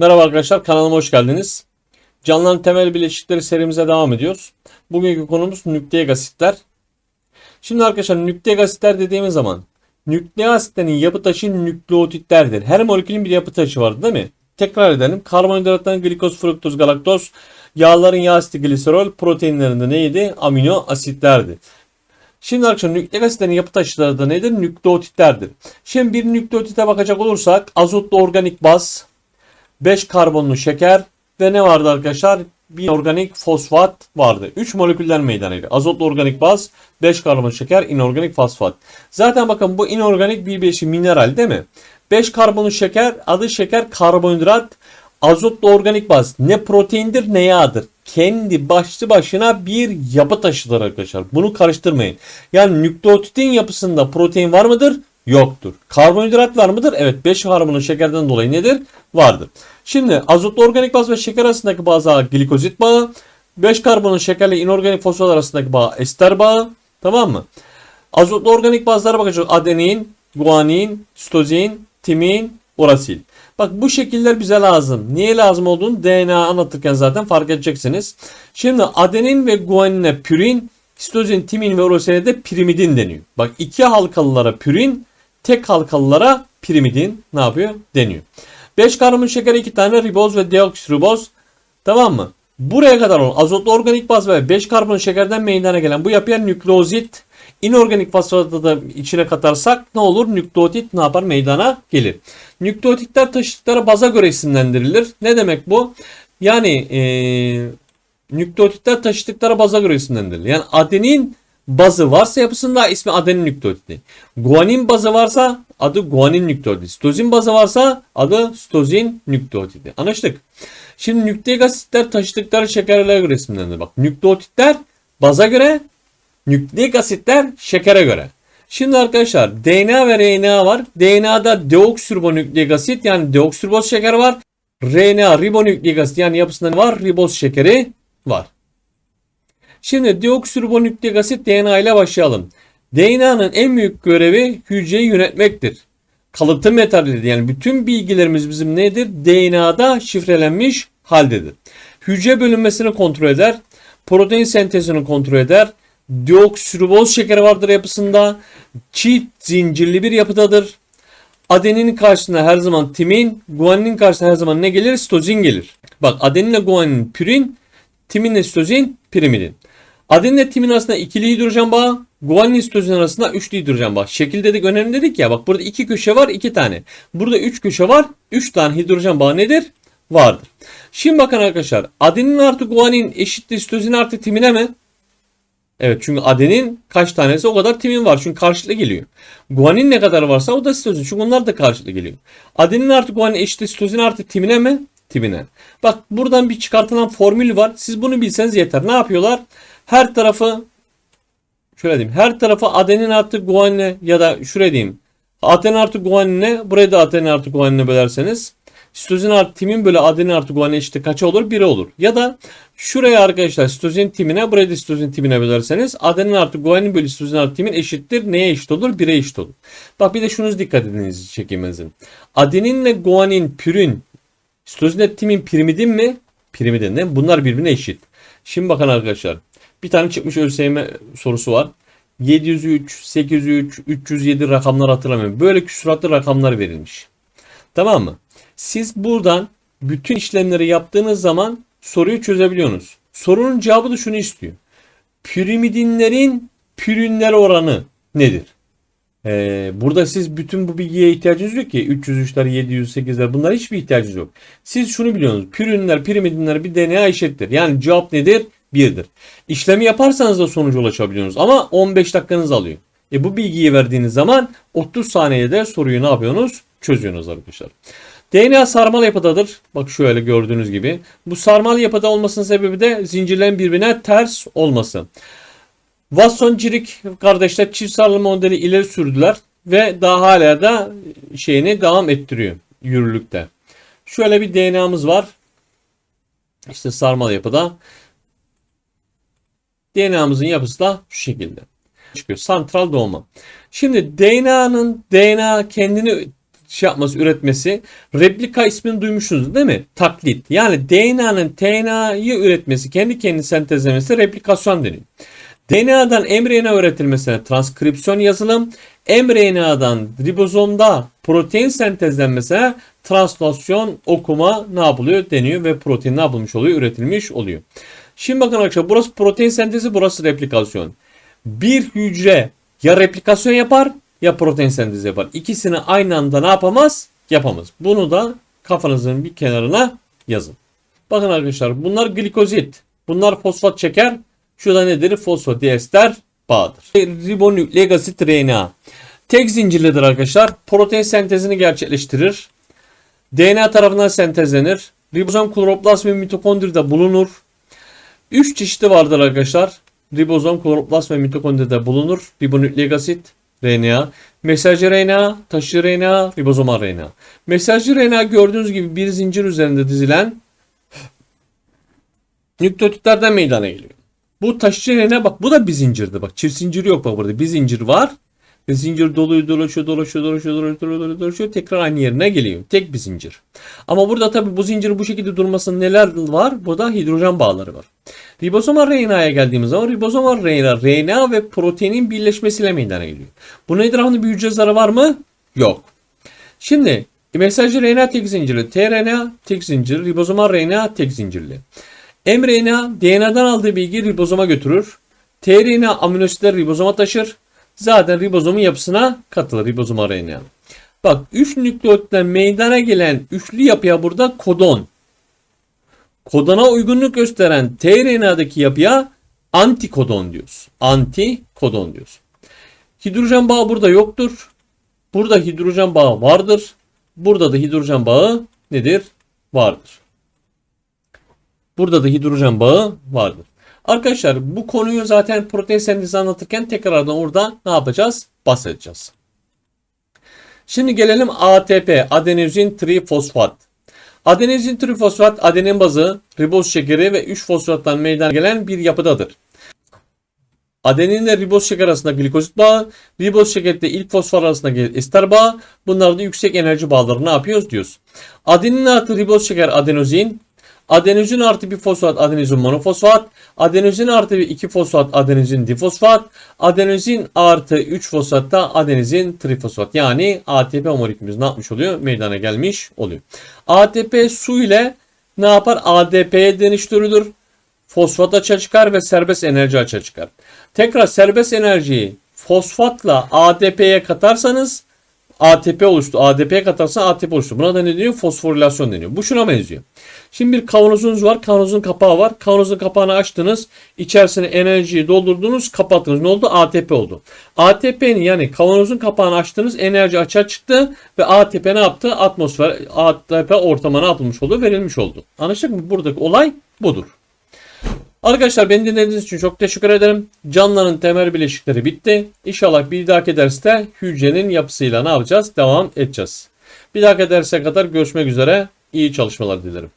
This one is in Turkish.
Merhaba arkadaşlar kanalıma hoş geldiniz. Canlıların temel bileşikleri serimize devam ediyoruz. Bugünkü konumuz nükleik asitler. Şimdi arkadaşlar nükleik asitler dediğimiz zaman nükleik asitlerin yapı taşı nükleotitlerdir. Her molekülün bir yapı taşı vardır değil mi? Tekrar edelim. Karbonhidratların glikoz, fruktoz, galaktoz, yağların yağ asidi, gliserol, proteinlerin de neydi? Amino asitlerdi. Şimdi arkadaşlar nükleik asitlerin yapı taşları da nedir? Nükleotitlerdir. Şimdi bir nükleotite bakacak olursak azotlu organik baz, 5 karbonlu şeker ve ne vardı arkadaşlar? Bir organik fosfat vardı. 3 molekülden meydana geliyor. Azotlu organik baz, 5 karbon şeker, inorganik fosfat. Zaten bakın bu inorganik bir bileşik mineral değil mi? 5 karbonlu şeker, adı şeker karbonhidrat, azotlu organik baz ne proteindir ne yağdır. Kendi başlı başına bir yapı taşıdır arkadaşlar. Bunu karıştırmayın. Yani nükleotitin yapısında protein var mıdır? Yoktur. Karbonhidrat var mıdır? Evet 5 karbonlu şekerden dolayı nedir? Vardır. Şimdi azotlu organik baz ve şeker arasındaki baza glikozit bağı. 5 karbonlu şekerle inorganik fosfat arasındaki bağ ester bağı. Tamam mı? Azotlu organik bazlara bakacağız. Adenin, guanin, sitozin, timin, urasil. Bak bu şekiller bize lazım. Niye lazım olduğunu DNA anlatırken zaten fark edeceksiniz. Şimdi adenin ve guanine pürin, sitozin, timin ve urasile de pirimidin deniyor. Bak iki halkalılara pürin, tek halkalılara pirimidin ne yapıyor? Deniyor. 5 karbon şekeri 2 tane riboz ve deoksiriboz. Tamam mı? Buraya kadar olan azotlu organik baz ve 5 karbon şekerden meydana gelen bu yapıya nükleozit, inorganik fosfatı da içine katarsak ne olur? Nükleotit ne yapar? Meydana gelir. Nükleotitler taşıdıkları baza göre isimlendirilir. Ne demek bu? Yani ee, nükleotitler taşıdıkları baza göre isimlendirilir. Yani adenin bazı varsa yapısında ismi adenin nükleotidi. Guanin bazı varsa adı guanin nükleotidi. Sitozin bazı varsa adı sitozin nükleotidi. Anlaştık. Şimdi nükleik asitler taşıdıkları şekerlere göre isimlendirilir. Bak nükleotitler baza göre, nükleik asitler şekere göre. Şimdi arkadaşlar DNA ve RNA var. DNA'da deoksiribonükleik asit yani deoksiriboz şeker var. RNA ribonükleik asit yani yapısında var? Riboz şekeri var. Şimdi deoksiribonükleik asit DNA ile başlayalım. DNA'nın en büyük görevi hücreyi yönetmektir. Kalıtım metalidir. Yani bütün bilgilerimiz bizim nedir? DNA'da şifrelenmiş haldedir. Hücre bölünmesini kontrol eder. Protein sentezini kontrol eder. Deoksiriboz şekeri vardır yapısında. Çift zincirli bir yapıdadır. Adenin karşısına her zaman timin, guaninin karşısına her zaman ne gelir? Sitozin gelir. Bak adeninle guanin pürin, timinle sitozin pirimidin. Adeninle timin arasında ikili hidrojen bağı, guanin sitozin arasında üçlü hidrojen bağı. Şekil dedik önemli dedik ya. Bak burada iki köşe var iki tane. Burada üç köşe var. Üç tane hidrojen bağı nedir? Vardır. Şimdi bakın arkadaşlar. Adenin artı guanin eşittir sitozin artı timine mi? Evet çünkü adenin kaç tanesi o kadar timin var. Çünkü karşılıklı geliyor. Guanin ne kadar varsa o da sitozin. Çünkü onlar da karşılıklı geliyor. Adenin artı guanin eşittir sitozin artı timine mi? Timine. Bak buradan bir çıkartılan formül var. Siz bunu bilseniz yeter. Ne yapıyorlar? Her tarafı şöyle diyeyim. Her tarafı adenin artı guanine ya da şuraya diyeyim. Adenin artı guanine burayı da adenin artı guanine bölerseniz sitozin artı timin bölü adenin artı guanine eşittir kaça olur? 1'e olur. Ya da şuraya arkadaşlar sitozin timine burayı da sitozin timine bölerseniz adenin artı guanin bölü sitozin artı timin eşittir. Neye eşit olur? 1'e eşit olur. Bak bir de şunu dikkat ediniz çekimizin. Adeninle guanin pürin sitozinle timin pirimidin mi? Pirimidin de bunlar birbirine eşit. Şimdi bakın arkadaşlar. Bir tane çıkmış ÖSYM sorusu var. 703, 803, 307 rakamlar hatırlamıyorum. Böyle küsuratlı rakamlar verilmiş. Tamam mı? Siz buradan bütün işlemleri yaptığınız zaman soruyu çözebiliyorsunuz. Sorunun cevabı da şunu istiyor. Pirimidinlerin pürünler oranı nedir? Ee, burada siz bütün bu bilgiye ihtiyacınız yok ki. 303'ler, 708'ler bunlara hiçbir ihtiyacınız yok. Siz şunu biliyorsunuz. Pürünler, pirimidinler bir DNA eşittir. Yani cevap nedir? 1'dir. İşlemi yaparsanız da sonuca ulaşabiliyorsunuz. Ama 15 dakikanız alıyor. E bu bilgiyi verdiğiniz zaman 30 saniyede soruyu ne yapıyorsunuz? Çözüyorsunuz arkadaşlar. DNA sarmal yapıdadır. Bak şöyle gördüğünüz gibi. Bu sarmal yapıda olmasının sebebi de zincirlerin birbirine ters olması. Watson Cirik kardeşler çift sarılma modeli ileri sürdüler ve daha hala da şeyini devam ettiriyor yürürlükte. Şöyle bir DNA'mız var. İşte sarmal yapıda. DNA'mızın yapısı da şu şekilde çıkıyor. Santral doğma. Şimdi DNA'nın DNA kendini şey yapması, üretmesi. Replika ismini duymuşsunuz değil mi? Taklit. Yani DNA'nın TNA'yı üretmesi, kendi kendini sentezlemesi replikasyon deniyor. DNA'dan mRNA üretilmesine transkripsiyon yazılım, mRNA'dan ribozomda protein sentezlenmesine translasyon okuma ne yapılıyor deniyor ve protein ne yapılmış oluyor? Üretilmiş oluyor. Şimdi bakın arkadaşlar burası protein sentezi burası replikasyon. Bir hücre ya replikasyon yapar ya protein sentezi yapar. İkisini aynı anda ne yapamaz? Yapamaz. Bunu da kafanızın bir kenarına yazın. Bakın arkadaşlar bunlar glikozit. Bunlar fosfat şeker. Şurada nedir? Fosfodiester bağıdır. Ribonükleik asit RNA. Tek zincirlidir arkadaşlar. Protein sentezini gerçekleştirir. DNA tarafından sentezlenir. Ribozom, kloroplast ve mitokondride bulunur. 3 çeşidi vardır arkadaşlar. Ribozom, kloroplast ve mitokondride bulunur. Ribonükleik asit, RNA, mesajcı RNA, taşıyıcı RNA, ribozomal RNA. Mesajcı RNA gördüğünüz gibi bir zincir üzerinde dizilen nükleotitlerden meydana geliyor. Bu taşıyıcı RNA bak bu da bir zincirdi bak. Çift zincir yok bak burada. Bir zincir var. Ve zincir doluyor dolaşıyor dolaşıyor dolaşıyor dolaşıyor dolaşıyor dolaşıyor tekrar aynı yerine geliyor. Tek bir zincir. Ama burada tabi bu zincirin bu şekilde durmasının neler var? Burada hidrojen bağları var. Ribozomal RNA'ya geldiğimiz zaman ribozomal RNA, RNA ve proteinin birleşmesiyle meydana geliyor. Bunun etrafında bir hücre zarı var mı? Yok. Şimdi mesajcı RNA tek zincirli, tRNA tek zincirli, ribozomal RNA tek zincirli. mRNA DNA'dan aldığı bilgiyi ribozoma götürür. tRNA aminoasitleri ribozoma taşır. Zaten ribozomun yapısına katılır ribozomal RNA. Bak 3 nükleotiden meydana gelen üçlü yapıya burada kodon. Kodona uygunluk gösteren tRNA'daki yapıya antikodon diyoruz. Antikodon diyoruz. Hidrojen bağı burada yoktur. Burada hidrojen bağı vardır. Burada da hidrojen bağı nedir? Vardır. Burada da hidrojen bağı vardır. Arkadaşlar bu konuyu zaten protein sentezi anlatırken tekrardan orada ne yapacağız? Bahsedeceğiz. Şimdi gelelim ATP, adenozin trifosfat. Adenozin trifosfat adenin bazı, riboz şekeri ve 3 fosfattan meydana gelen bir yapıdadır. Adenin ile riboz şeker arasında glikozit bağı, riboz şekerle ilk fosfor arasında ester bağı. Bunlar da yüksek enerji bağları ne yapıyoruz diyoruz. Adenin artı riboz şeker adenozin, Adenozin artı bir fosfat adenozin monofosfat. Adenozin artı bir 2 fosfat adenozin difosfat. Adenozin artı 3 fosfat da adenozin trifosfat. Yani ATP molekülümüz ne yapmış oluyor? Meydana gelmiş oluyor. ATP su ile ne yapar? ADP'ye dönüştürülür. Fosfat açığa çıkar ve serbest enerji açığa çıkar. Tekrar serbest enerjiyi fosfatla ADP'ye katarsanız ATP oluştu. ADP katarsan ATP oluştu. Buna da ne deniyor? Fosforilasyon deniyor. Bu şuna benziyor. Şimdi bir kavanozunuz var. Kavanozun kapağı var. Kavanozun kapağını açtınız. İçerisine enerjiyi doldurdunuz. Kapattınız. Ne oldu? ATP oldu. ATP'nin yani kavanozun kapağını açtınız. Enerji açığa çıktı. Ve ATP ne yaptı? Atmosfer, ATP ortama ne yapılmış oldu? Verilmiş oldu. Anlaştık mı? Buradaki olay budur. Arkadaşlar beni dinlediğiniz için çok teşekkür ederim. Canlıların temel bileşikleri bitti. İnşallah bir dahaki derste hücrenin yapısıyla ne yapacağız? Devam edeceğiz. Bir dahaki derse kadar görüşmek üzere. İyi çalışmalar dilerim.